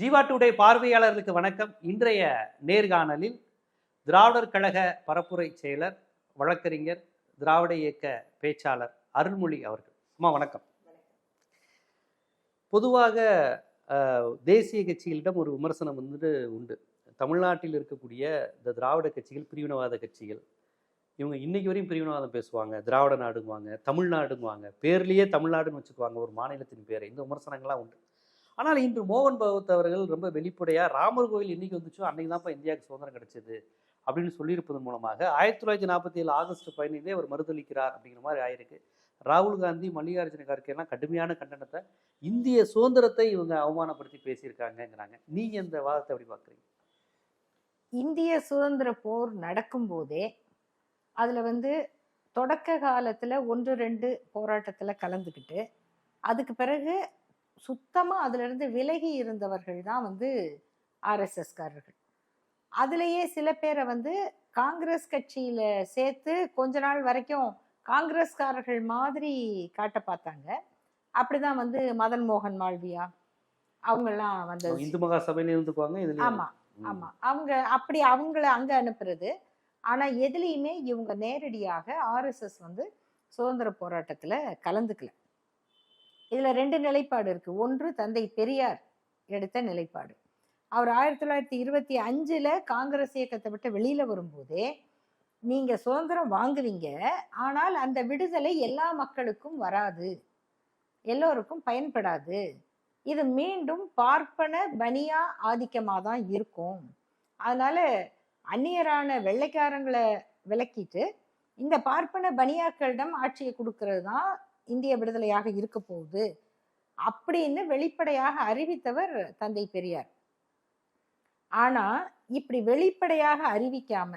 Jeeva today பார்வையாளர்களுக்கு வணக்கம். இன்றைய நேர்காணலில் திராவிடர் கழக பரப்புரை செயலர் வழக்கறிஞர் திராவிட இயக்க பேச்சாளர் அருள்மொழி அவர்கள். அம்மா வணக்கம். பொதுவாக தேசிய கட்சிகளிடம் ஒரு விமர்சனம் வந்துட்டு உண்டு. தமிழ்நாட்டில் இருக்கக்கூடிய இந்த திராவிட கட்சிகள் பிரிவினவாத கட்சிகள் இவங்க இன்னைக்கு வரையும் பிரிவினவாதம் பேசுவாங்க. திராவிட நாடுங்குவாங்க தமிழ்நாடுங்குவாங்க. பேர்லேயே தமிழ்நாடுன்னு வச்சுக்குவாங்க ஒரு மாநிலத்தின் பேரை. இந்த விமர்சனங்கள்லாம் உண்டு. ஆனால் இன்று மோகன் பகவத் அவர்கள் ரொம்ப வெளிப்படையாக ராமர் கோயில் என்றைக்கு வந்துச்சோ அன்னைக்கு தான்ப்பா இந்தியாவுக்கு சுதந்திரம் கிடைச்சது அப்படின்னு சொல்லியிருப்பதன் மூலமாக ஆயிரத்தி தொள்ளாயிரத்தி நாற்பத்தி ஏழு ஆகஸ்ட் பதினைந்தே அவர் மறுதளிக்கிறார் அப்படிங்கிற மாதிரி ஆயிருக்கு. ராகுல் காந்தி மல்லிகார்ஜுன கார்கேலாம் கடுமையான கண்டனத்தை இந்திய சுதந்திரத்தை இவங்க அவமானப்படுத்தி பேசியிருக்காங்கங்கிறாங்க. நீங்கள் இந்த வாதத்தை எப்படி பார்க்குறீங்க? இந்திய சுதந்திர போர் நடக்கும்போதே அதில் வந்து தொடக்க காலத்தில் ஒன்று ரெண்டு போராட்டத்தில் கலந்துக்கிட்டு அதுக்கு பிறகு சுத்தமா அதுல இருந்து விலகி இருந்தவர்கள் தான் வந்து ஆர்எஸ்எஸ்காரர்கள் அதுலயே சில பேரை வந்து காங்கிரஸ் கட்சியில சேர்த்து கொஞ்ச நாள் வரைக்கும் காங்கிரஸ்காரர்கள் மாதிரி காட்ட பார்த்தாங்க. அப்படிதான் வந்து மதன் மோகன் மால்வியா அவங்கெல்லாம் வந்து இந்து மகா சபையில இருந்துக்குவாங்க இதுல ஆமா ஆமா. அவங்க அப்படி அவங்கள அங்க அனுப்புறது. ஆனா எதுலேயுமே இவங்க நேரடியாக ஆர்எஸ்எஸ் வந்து சுதந்திர போராட்டத்துல கலந்துக்கல. இதில் ரெண்டு நிலைப்பாடு இருக்குது ஒன்று தந்தை பெரியார் எடுத்த நிலைப்பாடு. அவர் ஆயிரத்தி தொள்ளாயிரத்தி இருபத்தி அஞ்சில் காங்கிரஸ் இயக்கத்தை விட்டு வெளியில் வரும்போதே நீங்கள் சுதந்திரம் வாங்குவீங்க ஆனால் அந்த விடுதலை எல்லா மக்களுக்கும் வராது. எல்லோருக்கும் பயன்படாது. இது மீண்டும் பார்ப்பன பனியா ஆதிக்கமாக தான் இருக்கும். அதனால அந்நியரான வெள்ளைக்காரங்களை விலக்கிட்டு இந்த பார்ப்பன பனியாக்களிடம் ஆட்சியை கொடுக்கறது தான் இந்திய விடுதலையாக இருக்க போகுது அப்படின்னு வெளிப்படையாக அறிவித்தவர் தந்தை பெரியார். ஆனா இப்படி வெளிப்படையாக அறிவிக்காம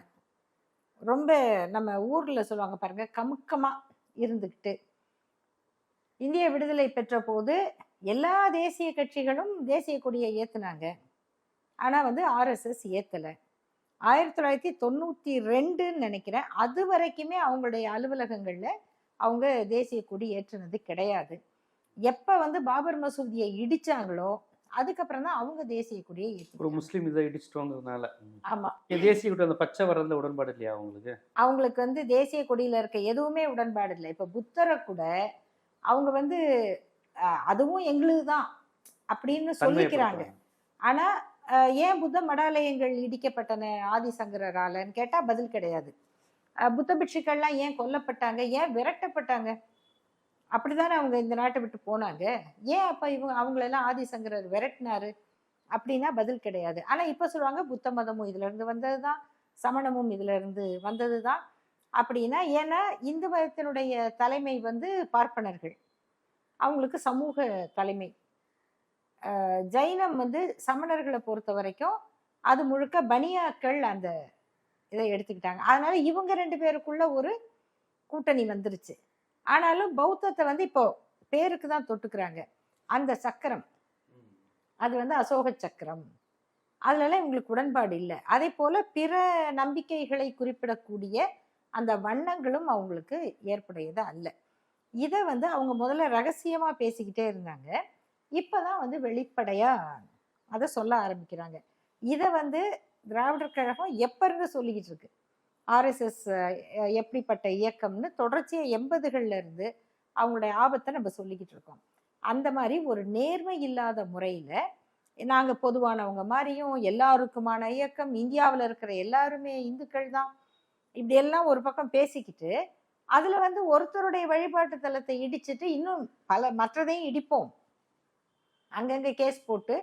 ரொம்ப நம்ம ஊர்ல சொல்லுவாங்க பாருங்க கமுக்கமா இருந்துக்கிட்டு இந்திய விடுதலை பெற்ற போது எல்லா தேசிய கட்சிகளும் தேசிய கொடியை ஏத்துனாங்க. ஆனா வந்து ஆர்எஸ்எஸ் ஏத்தல. ஆயிரத்தி தொள்ளாயிரத்தி தொண்ணூற்றி ரெண்டுன்னு நினைக்கிறேன். அது வரைக்குமே அவங்களுடைய அலுவலகங்களில் அவங்க தேசிய கொடி ஏற்றுனது கிடையாது. எப்ப வந்து பாபர் மசூதியை இடிச்சாங்களோ அதுக்கப்புறம் தான் அவங்க தேசிய கொடியை ஒரு முஸ்லீம் இதை இடிச்சிட்டோங்கிறதுனால. ஆமா. தேசிய கூட்டம் அந்த பச்சை வர்றதுல உடன்பாடு இல்லையா அவங்களுக்கு? அவங்களுக்கு வந்து தேசிய கொடியில இருக்க எதுவுமே உடன்பாடு இல்லை. இப்ப புத்தரை கூட அவங்க வந்து அதுவும் எங்களுது தான் அப்படின்னு சொல்லிக்கிறாங்க. ஆனா ஏன் புத்த மடாலயங்கள் இடிக்கப்பட்டன ஆதிசங்கராலன்னு கேட்டா பதில் கிடையாது. புத்த பிட்சுக்கள்லாம் ஏன் கொல்லப்பட்டாங்க? ஏன் விரட்டப்பட்டாங்க? அப்படிதானே அவங்க இந்த நாட்டை விட்டு போனாங்க? ஏன் அப்ப இவங்க அவங்களெல்லாம் ஆதிசங்கரர் விரட்டினாரு? அப்படின்னா பதில் கிடையாது. ஆனா இப்ப சொல்லுவாங்க புத்த மதமும் இதுல இருந்து வந்ததுதான் சமணமும் இதுல இருந்து வந்ததுதான். அப்படின்னா ஏன்னா இந்து மதத்தினுடைய தலைமை வந்து பார்ப்பனர்கள். அவங்களுக்கு சமூக தலைமை. ஜைனம் வந்து சமணர்களை பொறுத்த வரைக்கும் அது முழுக்க பனியாக்கள் அந்த இதை எடுத்துக்கிட்டாங்க. அதனால இவங்க ரெண்டு பேருக்குள்ள ஒரு கூட்டணி வந்துருச்சு. ஆனாலும் பௌத்தத்தை வந்து இப்போ பேருக்கு தான் தொட்டுக்கிறாங்க. அந்த சக்கரம். அது வந்து அசோக சக்கரம். அதுலலாம் இவங்களுக்கு உடன்பாடு இல்லை. அதே போல பிற நம்பிக்கைகளை குறிப்பிடக்கூடிய அந்த வண்ணங்களும் அவங்களுக்கு ஏற்புடையது அல்ல. இதை வந்து அவங்க முதல்ல ரகசியமா பேசிக்கிட்டே இருந்தாங்க. இப்போதான் வந்து வெளிப்படையா அதை சொல்ல ஆரம்பிக்கிறாங்க. இதை வந்து திராவிடர் கழகம் எப்பருந்து சொல்லிக்கிட்டு இருக்கு ஆர்எஸ்எஸ் எப்படிப்பட்ட இயக்கம்னு தொடர்ச்சியாக எண்பதுகளில் இருந்து அவங்களுடைய ஆபத்தை நம்ம சொல்லிக்கிட்டு இருக்கோம் அந்த மாதிரி ஒரு நேர்மை இல்லாத முறையில் நாங்கள் பொதுவானவங்க மாதிரியும் எல்லாருக்குமான இயக்கம் இந்தியாவில் இருக்கிற எல்லாருமே இந்துக்கள் தான். இப்படியெல்லாம் ஒரு பக்கம் பேசிக்கிட்டு அதில் வந்து ஒருத்தருடைய வழிபாட்டு தலத்தை இடிச்சிட்டு இன்னும் பல மற்றதையும் இடிப்போம். அங்கங்கே கேஸ் போட்டு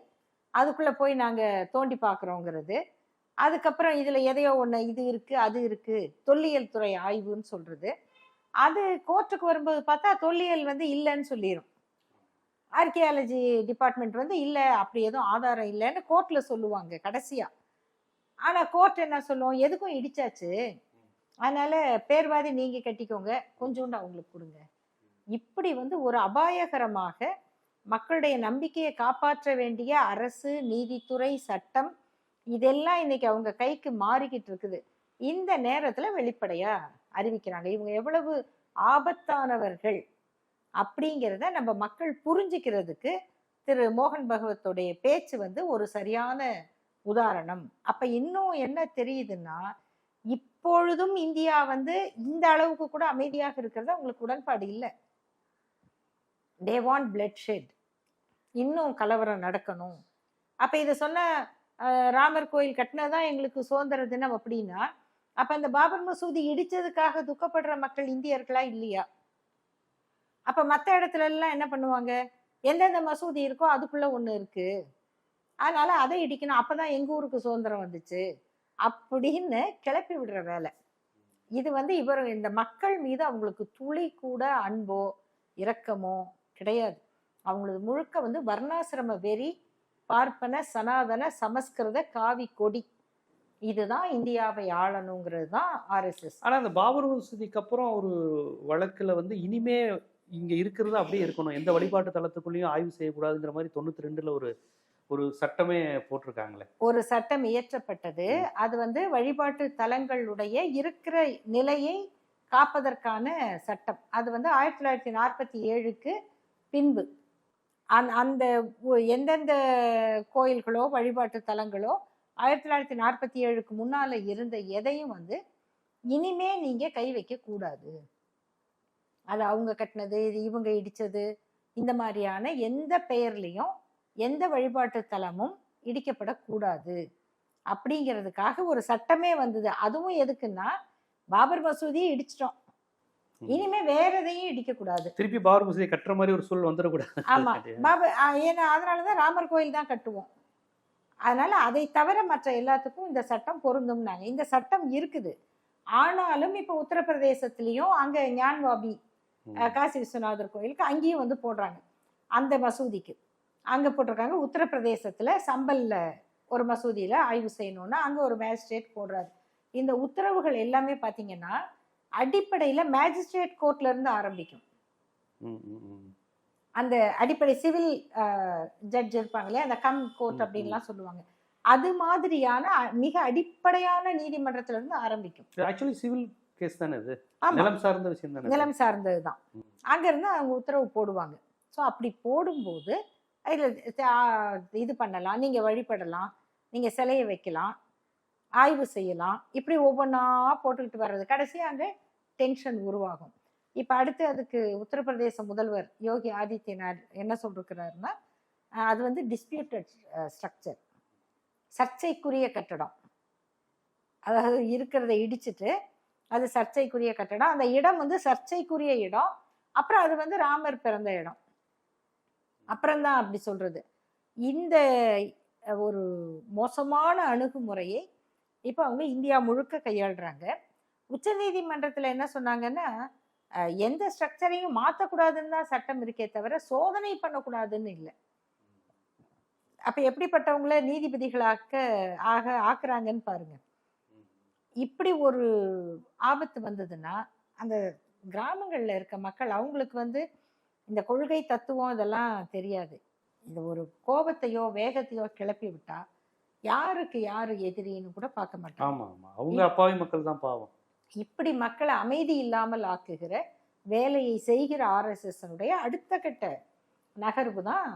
அதுக்குள்ளே போய் நாங்கள் தோண்டி பார்க்குறோங்கிறது அதுக்கப்புறம் இதில் எதையோ ஒன்று இது இருக்குது அது இருக்குது தொல்லியல் துறை ஆய்வுன்னு சொல்கிறது அது கோர்ட்டுக்கு வரும்போது பார்த்தா தொல்லியல் வந்து இல்லைன்னு சொல்லிடும் ஆர்கியாலஜி டிபார்ட்மெண்ட் வந்து இல்லை அப்படி எதுவும் ஆதாரம் இல்லைன்னு கோர்ட்டில் சொல்லுவாங்க கடைசியாக ஆனால் கோர்ட் என்ன சொல்லுவோம் எதுக்கும் இடிச்சாச்சு. அதனால் பேர்வாதி நீங்கள் கட்டிக்கோங்க கொஞ்சோண்டு அவங்களுக்கு கொடுங்க. இப்படி வந்து ஒரு அபாயகரமாக மக்களுடைய நம்பிக்கையை காப்பாற்ற வேண்டிய அரசு நீதித்துறை சட்டம் இதெல்லாம் இன்னைக்கு அவங்க கைக்கு மாறிக்கிட்டு இருக்குது. இந்த நேரத்துல வெளிப்படையா அறிவிக்கிறாங்க. இவங்க எவ்வளவு ஆபத்தானவர்கள் அப்படிங்கிறத நம்ம மக்கள் புரிஞ்சுக்கிறதுக்கு திரு மோகன் பகவத்துடைய பேச்சு வந்து ஒரு சரியான உதாரணம். அப்ப இன்னும் என்ன தெரியுதுன்னா இப்பொழுதும் இந்தியா வந்து இந்த அளவுக்கு கூட அமைதியாக இருக்கிறது அவங்களுக்கு உடன்பாடு இல்லை. தே வாண்ட் பிளட் ஷெட் இன்னும் கலவரம் நடக்கணும். அப்ப இதை சொன்ன ராமர் கோயில் கட்டினதான் எங்களுக்கு சுதந்திர தினம் அப்படின்னா அப்ப அந்த பாபர் மசூதி இடிச்சதுக்காக துக்கப்படுற மக்கள் இந்தியர்களா இல்லையா? அப்ப மற்ற இடத்துல எல்லாம் என்ன பண்ணுவாங்க? எந்தெந்த மசூதி இருக்கோ அதுக்குள்ள ஒண்ணு இருக்கு. அதனால அதை இடிக்கணும். அப்பதான் எங்க ஊருக்கு சுதந்திரம் வந்துச்சு. அப்படின்னு கிளப்பி விடுற வேலை. இது வந்து இவர் இந்த மக்கள் மீது அவங்களுக்கு துளி கூட அன்போ இரக்கமோ கிடையாது. அவங்களுக்கு முழுக்க வந்து வர்ணாசிரம வெறி பார்ப்பன சனாதன சமஸ்கிருத காவி கொடி. இதுதான் இந்தியாவை ஆளணுங்கிறது தான் ஆர்எஸ்எஸ் ஆனா அந்த பாபர் மசூதிக்கு அப்புறம் ஒரு வழக்குல வந்து இனிமே இங்க இருக்கிறது அப்படியே இருக்கணும். எந்த வழிபாட்டு தலத்துக்குள்ளேயும் ஆய்வு செய்யக்கூடாதுங்கிற மாதிரி தொண்ணூத்தி ரெண்டுல ஒரு ஒரு சட்டமே போட்டிருக்காங்களே. ஒரு சட்டம் இயற்றப்பட்டது. அது வந்து வழிபாட்டு தலங்களுடைய இருக்கிற நிலையை காப்பதற்கான சட்டம். அது வந்து ஆயிரத்தி தொள்ளாயிரத்தி நாற்பத்தி ஏழுக்கு பின்பு. அந் அந்த எந்தெந்த கோயில்களோ வழிபாட்டு தலங்களோ ஆயிரத்தி தொள்ளாயிரத்தி நாற்பத்தி ஏழுக்கு முன்னால் இருந்த எதையும் வந்து இனிமே நீங்கள் கை வைக்கக்கூடாது அது அவங்க கட்டினது இது இவங்க இடித்தது இந்த மாதிரியான எந்த பெயர்லையும் எந்த வழிபாட்டு தலமும் இடிக்கப்படக்கூடாது. அப்படிங்கிறதுக்காக ஒரு சட்டமே வந்தது. அதுவும் எதுக்குன்னா பாபர் மசூதியை இடிச்சிட்டோம். இனிமே வேற எதையும் இடிக்க கூடாது திருப்பி பாபர் மசூதி கட்டுற மாதிரி ஒரு சூழல் வந்துடக்கூடாது. ஆமா. பாபர் ஆ, ஏன்னா அதனாலதான் ராமர் கோயில் தான் கட்டுவோம். அதனால அதை தவிர மற்ற எல்லாத்துக்கும் இந்த சட்டம் பொருந்தும்னாங்க. இந்த சட்டம் இருக்குது. ஆனாலும் இப்ப உத்தரப்பிரதேசத்திலயும் அங்க ஞான்வாபி காசி விஸ்வநாதர் கோயிலுக்கு அங்கேயும் வந்து போடுறாங்க. அந்த மசூதிக்கு. அங்க போட்டிருக்காங்க. உத்தரப்பிரதேசத்துல சம்பல்ல ஒரு மசூதியில ஆய்வு செய்யணும்னா அங்க ஒரு மேஜிஸ்ட்ரேட் போடுறாரு. இந்த உத்தரவுகள் எல்லாமே பாத்தீங்கன்னா அடிப்படையில மேஜிஸ்ட்ரேட் கோர்ட்ல இருந்து ஆரம்பிக்கும். அந்த அடிப்படை சிவில் ஜட்ஜ் இருப்பாங்களே அந்த கம் கோர்ட் அப்படின்லாம் சொல்லுவாங்க. அது மாதிரியான மிக அடிப்படையான நீதிமன்றத்துல இருந்து ஆரம்பிக்கும். ஆக்சுவலி சிவில் கேஸ் தானே இது? நிலம் சார்ந்த விஷயம் தானே? நிலம் சார்ந்ததுதான் ம். அங்க இருந்து அவங்க உத்தரவு போடுவாங்க. ஸோ அப்படி போடும்போது அதுல இது பண்ணலாம் நீங்க வழிபடலாம் நீங்க சிலையை வைக்கலாம் ஆய்வு செய்யலாம் இப்படி ஒவ்வொன்றா போட்டுக்கிட்டு வர்றது. கடைசியா அங்க டென்ஷன் உருவாகும். இப்போ அடுத்து அதுக்கு உத்தரப்பிரதேச முதல்வர் யோகி ஆதித்யநாத் என்ன சொல்லிருக்கிறாருன்னா அது வந்து டிஸ்பியூட்டட் ஸ்ட்ரக்சர் சர்ச்சைக்குரிய கட்டடம். அதாவது இருக்கிறத இடிச்சிட்டு அது சர்ச்சைக்குரிய கட்டடம். அந்த இடம் வந்து சர்ச்சைக்குரிய இடம். அப்புறம் அது வந்து ராமர் பிறந்த இடம். அப்புறம்தான் அப்படி சொல்றது. இந்த ஒரு மோசமான அணுகுமுறையை இப்போ அவங்க இந்தியா முழுக்க கையாளுறாங்க. உச்சநீதிமன்றத்துல என்ன சொன்னாங்கன்னா எந்த ஸ்ட்ரக்சரையும் மாற்றக்கூடாதுன்னு தான் சட்டம் இருக்கே தவிர சோதனை பண்ணக்கூடாதுன்னு இல்லை. அப்ப எப்படிப்பட்டவங்கள நீதிபதிகளாக்க ஆக ஆக்குறாங்கன்னு பாருங்க. இப்படி ஒரு ஆபத்து வந்ததுன்னா அந்த கிராமங்கள்ல இருக்க மக்கள் அவங்களுக்கு வந்து இந்த கொள்கை தத்துவம் இதெல்லாம் தெரியாது. இந்த ஒரு கோபத்தையோ வேகத்தையோ கிளப்பி விட்டா யாருக்கு யாரு எதிரின்னு கூட பார்க்க மாட்டாங்க. ஆமா ஆமா அவங்க அப்பாவி மக்கள் தான் பாவம். இப்படி மக்களை அமைதி இல்லாமல் ஆக்குகிற வேலையை செய்கிற ஆர்எஸ்எஸ் அடுத்த கட்ட நகர்வு தான்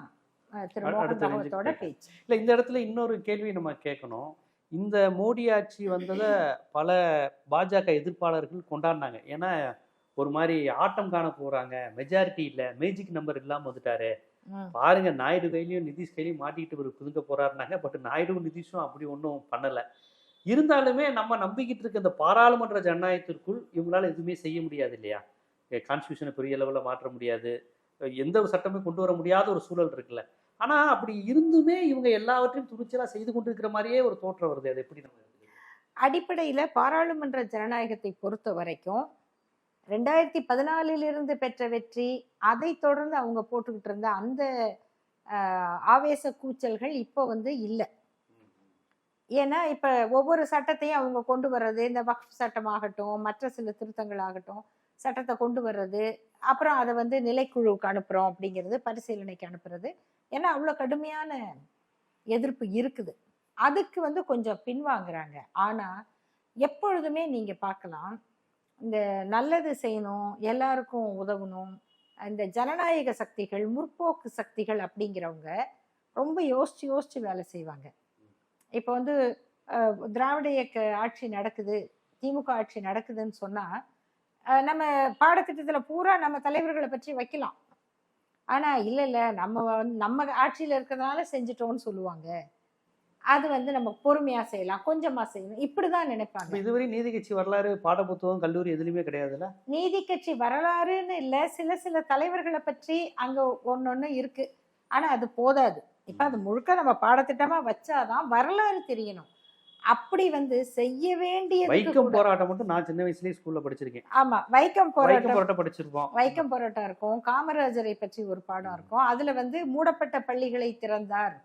திரு மோகன் பேச்சு. இல்ல இந்த இடத்துல இன்னொரு கேள்வி நம்ம கேட்கணும். இந்த மோடி ஆட்சி வந்ததை பல பாஜக எதிர்ப்பாளர்கள் கொண்டாடினாங்க. ஏன்னா ஒரு மாதிரி ஆட்டம் காண போறாங்க. மெஜாரிட்டி இல்ல. மேஜிக் நம்பர் இல்லாம வந்துட்டாரு. பாருங்க நாயுடு கையிலயும் நிதிஷ் கையிலயும் மாட்டிக்கிட்டு இவர் புதுங்க போறாருனாங்க பட் நாயுடும் நிதிஷும் அப்படி ஒன்றும் பண்ணல. இருந்தாலுமே நம்ம நம்பிக்கிட்டு இருக்க இந்த பாராளுமன்ற ஜனநாயகத்திற்குள் இவங்களால் எதுவுமே செய்ய முடியாது இல்லையா? கான்ஸ்டியூஷனை பெரிய லெவலில் மாற்ற முடியாது. எந்த ஒரு சட்டமே கொண்டு வர முடியாத ஒரு சூழல் இருக்குல்ல. ஆனால் அப்படி இருந்துமே இவங்க எல்லாவற்றையும் துணிச்சலாக செய்து கொண்டிருக்கிற மாதிரியே ஒரு தோற்றம் வருது. அது எப்படி நம்ம அடிப்படையில் பாராளுமன்ற ஜனநாயகத்தை பொறுத்த வரைக்கும் ரெண்டாயிரத்தி பதினாலிலிருந்து பெற்ற வெற்றி அதை தொடர்ந்து அவங்க போட்டுக்கிட்டு இருந்த அந்த ஆவேச கூச்சல்கள் இப்போ வந்து இல்லை. ஏன்னா இப்போ ஒவ்வொரு சட்டத்தையும் அவங்க கொண்டு வர்றது இந்த வக்ஃப் சட்டமாகட்டும் மற்ற சில திருத்தங்கள் ஆகட்டும் சட்டத்தை கொண்டு வர்றது அப்புறம் அதை வந்து நிலைக்குழுவுக்கு அனுப்புகிறோம் அப்படிங்கிறது பரிசீலனைக்கு அனுப்புறது. ஏன்னா அவ்வளோ கடுமையான எதிர்ப்பு இருக்குது. அதுக்கு வந்து கொஞ்சம் பின்வாங்குறாங்க. ஆனால் எப்பொழுதுமே நீங்கள் பார்க்கலாம் இந்த நல்லது செய்யணும் எல்லாருக்கும் உதவணும் இந்த ஜனநாயக சக்திகள் முற்போக்கு சக்திகள் அப்படிங்கிறவங்க ரொம்ப யோசிச்சு யோசிச்சு வேலை செய்வாங்க. இப்போ வந்து திராவிட இயக்க ஆட்சி நடக்குது திமுக ஆட்சி நடக்குதுன்னு சொன்னா நம்ம பாடத்திட்டத்துல பூரா நம்ம தலைவர்களை பற்றி வைக்கலாம். ஆனா இல்ல இல்ல நம்ம வந்து நம்ம ஆட்சியில இருக்கிறதுனால செஞ்சுட்டோம்னு சொல்லுவாங்க. அது வந்து நம்ம பொறுமையா செய்யலாம் கொஞ்சமா செய்யணும். இப்படிதான் நினைப்பாங்க. இதுவரை நீதி கட்சி வரலாறு பாடப்புத்தகம் கல்லூரி எதுலையுமே கிடையாதுல்ல? நீதி கட்சி வரலாறுன்னு இல்ல சில சில தலைவர்களை பற்றி அங்க ஒன்னொன்னு இருக்கு. ஆனா அது போதாது. இப்ப அது முழுக்க நம்ம பாடத்திட்டமா வச்சாதான் வரலாறு தெரியணும். அப்படி வந்து செய்ய வேண்டியது வைக்கம் போராட்டம் மட்டும் நான் சின்ன வயசுலயே ஸ்கூல்ல படிச்சிருக்கேன். ஆமா வைக்கம் போராட்டம். போராட்டம் படிச்சிருப்போம். வைக்கம் போராட்டம் இருக்கும். காமராஜரை பற்றி ஒரு பாடம் இருக்கும். அதுல வந்து மூடப்பட்ட பள்ளிகளை திறந்தார்.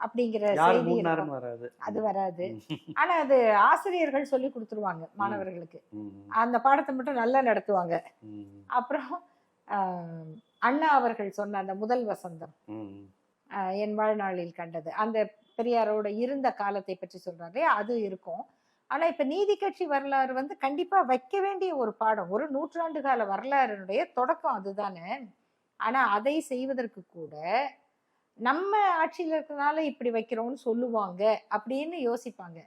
அப்படிங்கிற செய்தி வராது. அது வராது. ஆனா அது ஆசிரியர்கள் சொல்லி கொடுத்துருவாங்க மாணவர்களுக்கு. அந்த பாடத்தை மட்டும் நல்லா நடத்துவாங்க. அப்புறம் அண்ணா அவர்கள் சொன்ன அந்த முதல் வசந்தம். என் வாழ்நாளில் கண்டது. அந்த பெரியாரோட இருந்த காலத்தை பற்றி சொல்றாரு அது இருக்கும். ஆனா இப்ப நீதி கட்சி வரலாறு வந்து கண்டிப்பா வைக்க வேண்டிய ஒரு பாடம். ஒரு நூற்றாண்டு கால வரலாறுனுடைய தொடக்கம் அதுதானே. ஆனா அதை செய்வதற்கு கூட நம்ம ஆட்சியில் இருக்கிறனால இப்படி வைக்கிறோம்னு சொல்லுவாங்க அப்படின்னு யோசிப்பாங்க.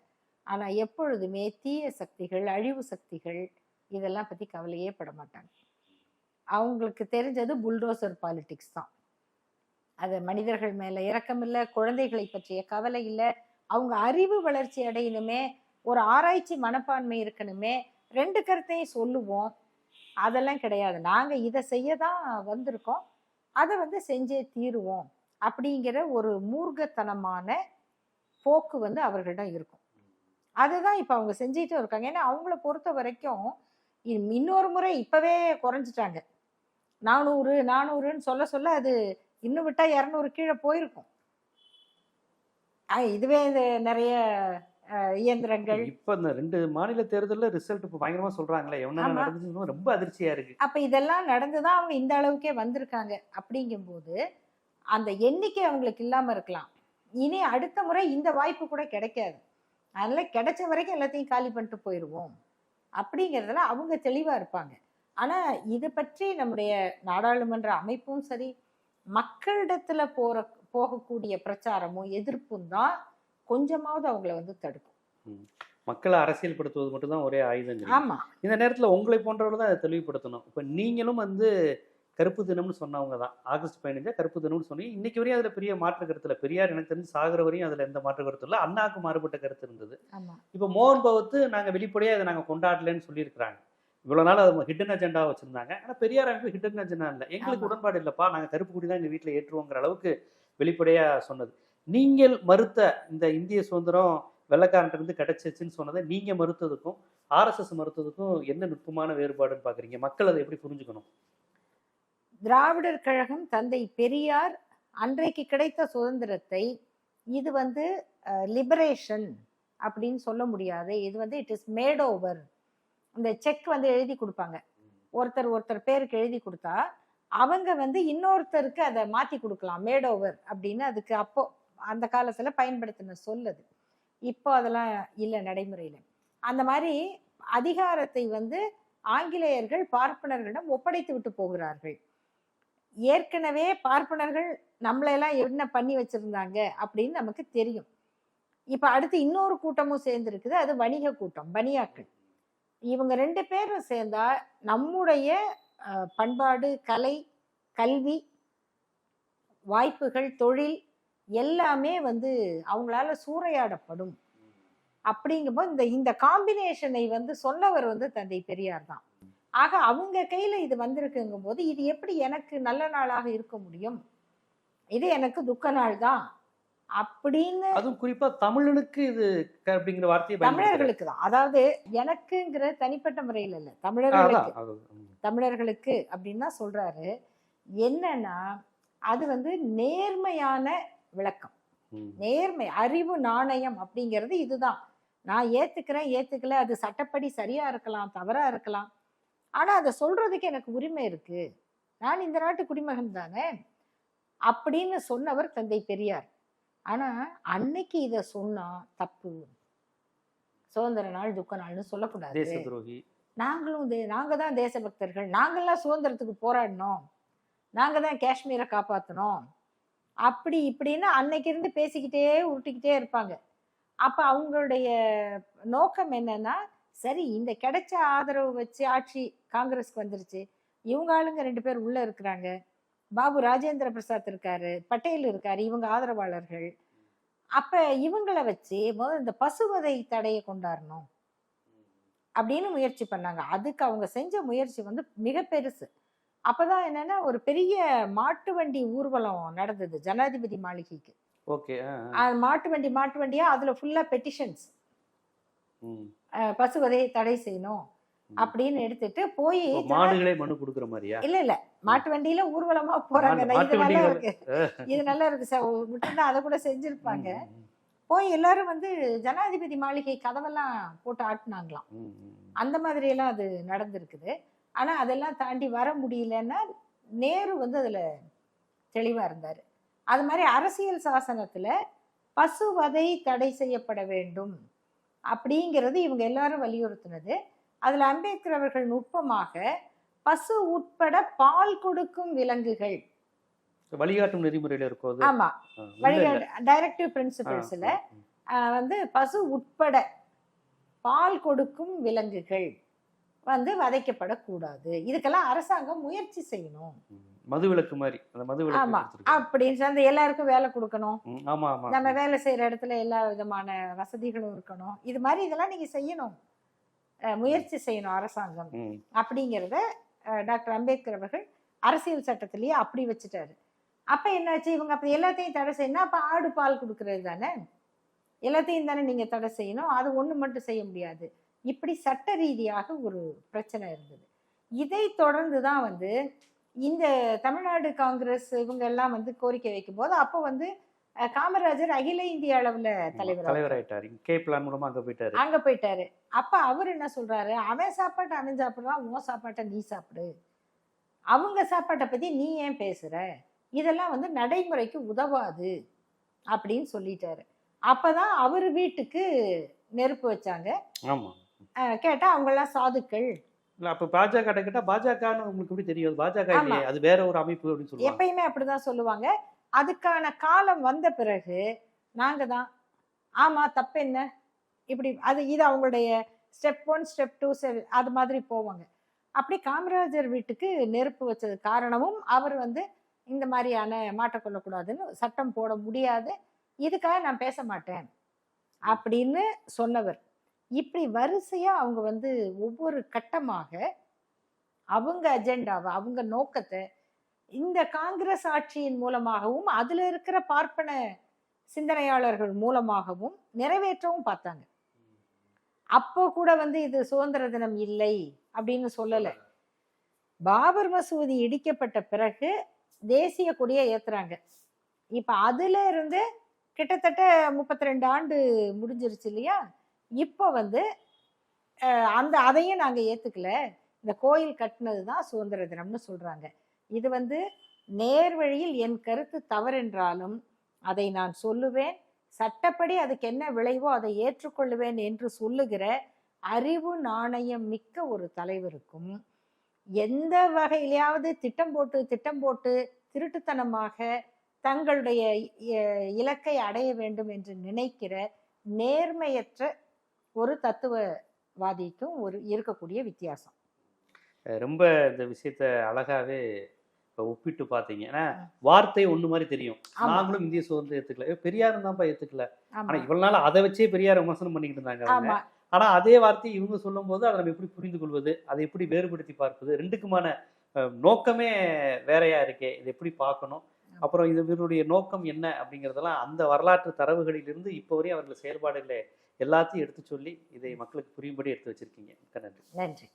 ஆனா எப்பொழுதுமே தீய சக்திகள் அழிவு சக்திகள் இதெல்லாம் பத்தி கவலையே பட மாட்டாங்க. அவங்களுக்கு தெரிஞ்சது புல்டோசர் பாலிடிக்ஸ் தான். அது மனிதர்கள் மேல இறக்கம் இல்லை குழந்தைகளை பற்றிய கவலை இல்லை. அவங்க அறிவு வளர்ச்சி அடையணுமே ஒரு ஆராய்ச்சி மனப்பான்மை இருக்கணுமே ரெண்டு கருத்தையும் சொல்லுவோம். அதெல்லாம் கிடையாது. நாங்க இதை செய்ய தான் வந்திருக்கோம். அதை வந்து செஞ்சே தீருவோம். அப்படிங்கிற ஒரு மூர்க்கத்தனமான போக்கு வந்து அவர்களிடம் இருக்கும். அதுதான் இப்போ அவங்க செஞ்சுட்டு இருக்காங்க. ஏன்னா அவங்கள பொறுத்த வரைக்கும் இன்னொரு முறை இப்பவே குறைஞ்சிட்டாங்க. நானூறு நானூறுன்னு சொல்ல சொல்ல அது இன்னும் விட்டா இரநூறு கீழே போயிருக்கும். இதுவே இந்த நிறைய இயந்திரங்கள். இப்ப இந்த ரெண்டு மாநில தேர்தல்ல ரிசல்ட் இப்ப பயங்கரமா சொல்றாங்களே ஆமா. நடந்துச்சுன்னு ரொம்ப அதிர்ச்சியா இருக்கு. அப்ப இதெல்லாம் நடந்துதான் அவங்க இந்த அளவுக்கே வந்திருக்காங்க அப்படிங்கும்போது அந்த எண்ணிக்கை அவங்களுக்கு இல்லாம இருக்கலாம். இனி அடுத்த முறை இந்த வாய்ப்பு கூட கிடைக்காது. அதனால கிடைச்ச வரைக்கும் எல்லாத்தையும் காலி பண்ணிட்டு போயிடுவோம் அப்படிங்கிறதுல அவங்க தெளிவா இருப்பாங்க. ஆனா இது பற்றி நம்முடைய நாடாளுமன்ற அமைப்பும் சரி மக்களிடத்துல போற போகக்கூடிய பிரச்சாரமும் எதிர்ப்பும் தான் கொஞ்சமாவது அவங்கள வந்து தடுக்கும். மக்களை அரசியல்படுத்துவது மட்டும்தான் ஒரே ஆயுதம் ஆமா. இந்த நேரத்துல உங்களை போன்றவர்கள் தான் அதை தெளிவுபடுத்தணும். இப்ப நீங்களும் வந்து கருப்பு தினம்னு சொன்னவங்க தான். ஆகஸ்ட் பதினஞ்சா கருப்பு தினம்னு சொன்னீங்க. இன்னைக்கு வரையும் அதுல பெரிய மாற்று கருத்து இல்லை. பெரியார் எனக்கு தெரிஞ்சு சாகிற வரையும் அதுல எந்த மாற்று கருத்து இல்லை. அண்ணாக்கு மாறுபட்ட கருத்து இருந்தது. இப்போ மோகன் பகவத்து நாங்க வெளிப்படையா இதை நாங்க கொண்டாடலன்னு சொல்லியிருக்கிறாங்க. இவ்வளவு நாள் அது ஹிடன் அஜெண்டா வச்சிருந்தாங்க. ஆனா பெரியார் அமைப்பு ஹிடன் அஜெண்டா இல்லை. எங்களுக்கு. உடன்பாடு இல்லப்பா. நாங்க கருப்பு குடி தான் எங்க வீட்டுல ஏற்றுவோங்கிற அளவுக்கு வெளிப்படையா சொன்னது. நீங்கள் மறுத்த இந்த இந்திய சுதந்திரம் வெள்ளக்காரன்ட்ட கிடைச்சிச்சுன்னு சொன்னதை நீங்க மறுத்ததுக்கும் ஆர்எஸ்எஸ் மறுத்ததுக்கும் என்ன நுட்பமான வேறுபாடுன்னு பாக்குறீங்க? மக்கள் அதை எப்படி புரிஞ்சுக்கணும்? திராவிடர் கழகம் தந்தை பெரியார் அன்றைக்கு கிடைத்த சுதந்திரத்தை இது வந்து லிபரேஷன் அப்படின்னு சொல்ல முடியாது. இது வந்து இட் இஸ் மேட் ஓவர் இந்த செக் வந்து எழுதி கொடுப்பாங்க. ஒருத்தர் ஒருத்தர் பேருக்கு எழுதி கொடுத்தா அவங்க வந்து இன்னொருத்தருக்கு அதை மாத்தி கொடுக்கலாம் மேட் ஓவர் அப்படின்னு அதுக்கு அப்போ அந்த காலத்துல பயன்படுத்தின சொல்லுது இப்போ அதெல்லாம் இல்லை நடைமுறையில். அந்த மாதிரி அதிகாரத்தை வந்து ஆங்கிலேயர்கள் பார்ப்பனர்களிடம் ஒப்படைத்து விட்டு போகிறார்கள். ஏற்கனவே பார்ப்பனர்கள் நம்மளையெல்லாம் என்ன பண்ணி வச்சிருந்தாங்க அப்படின்னு நமக்கு தெரியும். இப்போ அடுத்து இன்னொரு கூட்டமும் சேர்ந்துருக்குது அது வணிக கூட்டம் பனியாக்கள் இவங்க ரெண்டு பேரும் சேர்ந்தா நம்முடைய பண்பாடு கலை கல்வி வாய்ப்புகள் தொழில் எல்லாமே வந்து அவங்களால சூறையாடப்படும். அப்படிங்கும்போது இந்த இந்த காம்பினேஷனை வந்து சொன்னவர் வந்து தந்தை பெரியார் தான். ஆக அவங்க கையில் இது வந்திருக்குங்கும் போது இது எப்படி எனக்கு நல்ல நாளாக இருக்க முடியும்? இது எனக்கு துக்க நாள் தான். அப்படின்னு அதுவும் குறிப்பா தமிழனுக்கு இது அப்படிங்கிற வார்த்தையை. தமிழர்களுக்கு தான். அதாவது எனக்குங்கிற தனிப்பட்ட முறையில் இல்ல. தமிழர்களுக்கு. தமிழர்களுக்கு அப்படின்னு தான் சொல்றாரு. என்னன்னா அது வந்து நேர்மையான விளக்கம். நேர்மை அறிவு நாணயம் அப்படிங்கிறது இதுதான். நான் ஏத்துக்கிறேன் ஏத்துக்கல அது சட்டப்படி சரியா இருக்கலாம் தவறா இருக்கலாம். ஆனா அதை சொல்றதுக்கு எனக்கு உரிமை இருக்கு. நான் இந்த நாட்டு குடிமகன் தானே அப்படின்னு சொன்னவர் தந்தை பெரியார். ஆனா அன்னைக்கு இத சொன்னா தப்பு. சுதந்திர நாள் துக்க நாள்னு சொல்லக்கூடாது. தேச துரோகி நாங்களும் தே- நாங்க தான் தேசபக்தர்கள். நாங்கெல்லாம் சுதந்திரத்துக்கு போராடினோம். நாங்க தான் காஷ்மீரை காப்பாத்தணும் அப்படி இப்படின்னு அன்னைக்கு இருந்து பேசிக்கிட்டே உருட்டிக்கிட்டே இருப்பாங்க. அப்ப அவங்களுடைய நோக்கம் என்னன்னா சரி இந்த கிடைச்ச ஆதரவு வச்சு ஆட்சி காங்கிரஸ்க்கு வந்துருச்சு. இவங்க ஆளுங்க ரெண்டு பேர் உள்ள இருக்கிறாங்க. பாபு ராஜேந்திர பிரசாத் இருக்காரு பட்டேல் இருக்காரு இவங்க ஆதரவாளர்கள். அப்ப இவங்கள வச்சு முதல்ல இந்த பசுவதை தடையை கொண்டாடணும் அப்படின்னு முயற்சி பண்ணாங்க. அதுக்கு அவங்க செஞ்ச முயற்சி வந்து மிக பெருசு. அப்பதான் என்னன்னா ஒரு பெரிய மாட்டு வண்டி ஊர்வலம் நடந்தது ஜனாதிபதி மாளிகைக்கு. ஓகே மாட்டு வண்டி மாட்டு வண்டியா? அதுல ஃபுல்லா பெட்டிஷன்ஸ் பசுவதையை தடை செய்யணும். அப்படின்னு எடுத்துட்டு போய் மாடுகளே மனு கொடுக்குற மாதிரியா? இல்ல இல்ல. மாட்டு வண்டியில ஊர்வலமா போறாங்க. இது நல்லா. இருக்கு. இது நல்லா இருக்கு சார். விட்டுருந்தா அதை கூட செஞ்சிருப்பாங்க. போய் எல்லாரும் வந்து ஜனாதிபதி மாளிகை கதவெல்லாம் போட்டு ஆட்டினாங்களாம். அந்த மாதிரி எல்லாம் அது நடந்திருக்குது. ஆனா அதெல்லாம் தாண்டி வர முடியலன்னா நேரு வந்து அதுல தெளிவா இருந்தாரு. அது மாதிரி அரசியல் சாசனத்துல பசுவதை தடை செய்யப்பட வேண்டும் அப்படிங்கிறது இவங்க எல்லாரும் வலியுறுத்தினது. அதுல அம்பேத்கர் அவர்கள் நுட்பமாக பசு உட்பட பால் கொடுக்கும் விலங்குகள். வழிகாட்டும் நெறிமுறையில இருக்கோ அது ஆமா. வழிகாட்டு டைரக்டிவ் பிரின்சிபல்ஸ்ல. வந்து பசு உட்பட பால் கொடுக்கும் விலங்குகள் வந்து வதைக்கப்படக்கூடாது. இதுக்கெல்லாம் அரசாங்கம் முயற்சி செய்யணும். ம். மதுவிலக்கு மாதிரி அந்த மதுவிலக்கு ஆமா. கொடுத்திருக்காங்க. அப்படின்னு அந்த எல்லாருக்கும் வேலை கொடுக்கணும். ஆமா ஆமா. நம்ம வேலை செய்யற இடத்துல எல்லா விதமான வசதிகளும் இருக்கணும். இது மாதிரி இதெல்லாம் நீங்க செய்யணும். முயற்சி செய்யணும் அரசாங்கம் அப்படிங்கிறத டாக்டர் அம்பேத்கர் அவர்கள் அரசியல் சட்டத்திலேயே அப்படி வச்சுட்டாரு. அப்ப என்னாச்சு? இவங்க அப்ப எல்லாத்தையும் தடை செய்யணும் அப்ப ஆடு பால் கொடுக்கறது தானே? எல்லாத்தையும் தானே நீங்க தடை செய்யணும். அது ஒண்ணு மட்டும் செய்ய முடியாது. இப்படி சட்ட ரீதியாக ஒரு பிரச்சனை இருந்தது. இதை தொடர்ந்து தான் வந்து இந்த தமிழ்நாடு காங்கிரஸ் இவங்க எல்லாம் வந்து கோரிக்கை வைக்கும் போது அப்போ வந்து காமராஜர் அகில இந்திய அளவுல தலைவர் தலைவர் ஆயிட்டாரு கே பிளான் மூலமா அங்க போயிட்டாரு. அங்க போயிட்டாரு. அப்ப அவர் என்ன சொல்றாரு? அவன் சாப்பாட்டை அவன் சாப்பிடுறான் உன் சாப்பாட்டை நீ சாப்பிடு. அவங்க சாப்பாட்டை பத்தி நீ ஏன் பேசுற? இதெல்லாம் வந்து நடைமுறைக்கு உதவாது அப்படின்னு சொல்லிட்டாரு. அப்பதான் அவர் வீட்டுக்கு நெருப்பு வச்சாங்க. ஆமா. கேட்டா அவங்க எல்லாம் சாதுக்கள். இல்ல அப்ப பாஜக கேட்டா பாஜகன்னு உங்களுக்கு எப்படி தெரியும்? பாஜக அது வேற ஒரு அமைப்பு அப்படின்னு சொல்லுவாங்க. எப்பயுமே அப்படிதான் சொல்லுவாங்க. அதுக்கான காலம் வந்த பிறகு நாங்கள் தான் ஆமாம் தப்பு என்ன இப்படி அது இது அவங்களுடைய ஸ்டெப் ஒன் ஸ்டெப் டூ அது மாதிரி போவாங்க. அப்படி காமராஜர் வீட்டுக்கு நெருப்பு வச்சது காரணமும் அவர் வந்து இந்த மாதிரியான மாட்டை கொள்ளக்கூடாதுன்னு சட்டம் போட முடியாது இதுக்காக நான் பேச மாட்டேன் அப்படின்னு சொன்னவர். இப்படி வரிசையாக அவங்க வந்து ஒவ்வொரு கட்டமாக அவங்க அஜெண்டாவை அவங்க நோக்கத்தை இந்த காங்கிரஸ் ஆட்சியின் மூலமாகவும் அதில் இருக்கிற பார்ப்பன சிந்தனையாளர்கள் மூலமாகவும் நிறைவேற்றவும் பார்த்தாங்க. அப்போ கூட வந்து இது சுதந்திர தினம் இல்லை அப்படின்னு சொல்லலை. பாபர் மசூதி இடிக்கப்பட்ட பிறகு தேசிய கொடியை ஏத்துறாங்க. இப்போ அதுல இருந்து கிட்டத்தட்ட முப்பத்தி ரெண்டு ஆண்டு முடிஞ்சிருச்சு இல்லையா? இப்போ வந்து அந்த அதையும் நாங்கள் ஏற்றுக்கல இந்த கோயில் கட்டினது தான் சுதந்திர தினம்னு சொல்கிறாங்க இது வந்து நேர் வழியில் என் கருத்து தவறென்றாலும் அதை நான் சொல்லுவேன். சட்டப்படி அதுக்கு என்ன விளைவோ அதை ஏற்றுக்கொள்ளுவேன் என்று சொல்லுகிற அறிவு நாணயம் மிக்க ஒரு தலைவருக்கும் எந்த வகையிலையாவது திட்டம் போட்டு திட்டம் போட்டு திருட்டுத்தனமாக தங்களுடைய இலக்கை அடைய வேண்டும் என்று நினைக்கிற நேர்மையற்ற ஒரு தத்துவவாதிக்கும் ஒரு இருக்கக்கூடிய வித்தியாசம். ரொம்ப இந்த விஷயத்த அழகாவே இப்ப ஒப்பிட்டு பாத்தீங்க. ஏன்னா வார்த்தை ஒண்ணு மாதிரி தெரியும். நாங்களும் இந்திய சுதந்திரம் ஏத்துக்கல. ஏ, பெரியாரும் தான்ப்பா ஏத்துக்கல. ஆனா ஆமா இவ்வளவு நாள் அதை வச்சே பெரியார் விமர்சனம் பண்ணிக்கிட்டு இருந்தாங்க அவங்க. ஆமா. ஆனா அதே வார்த்தையை இவங்க சொல்லும் போது அதை நம்ம எப்படி புரிந்து கொள்வது? அதை எப்படி வேறுபடுத்தி பார்ப்பது? ரெண்டுக்குமான நோக்கமே வேறையா இருக்கே. இதை எப்படி பார்க்கணும்? அப்புறம் இது இவருடைய நோக்கம் என்ன அப்படிங்கறதெல்லாம் அந்த வரலாற்று தரவுகளிலிருந்து இப்போ வரையும் அவர்கள் செயல்பாடுகளை எல்லாத்தையும் எடுத்து சொல்லி இதை மக்களுக்கு புரியும்படி எடுத்து வச்சிருக்கீங்க. நன்றி. நன்றி.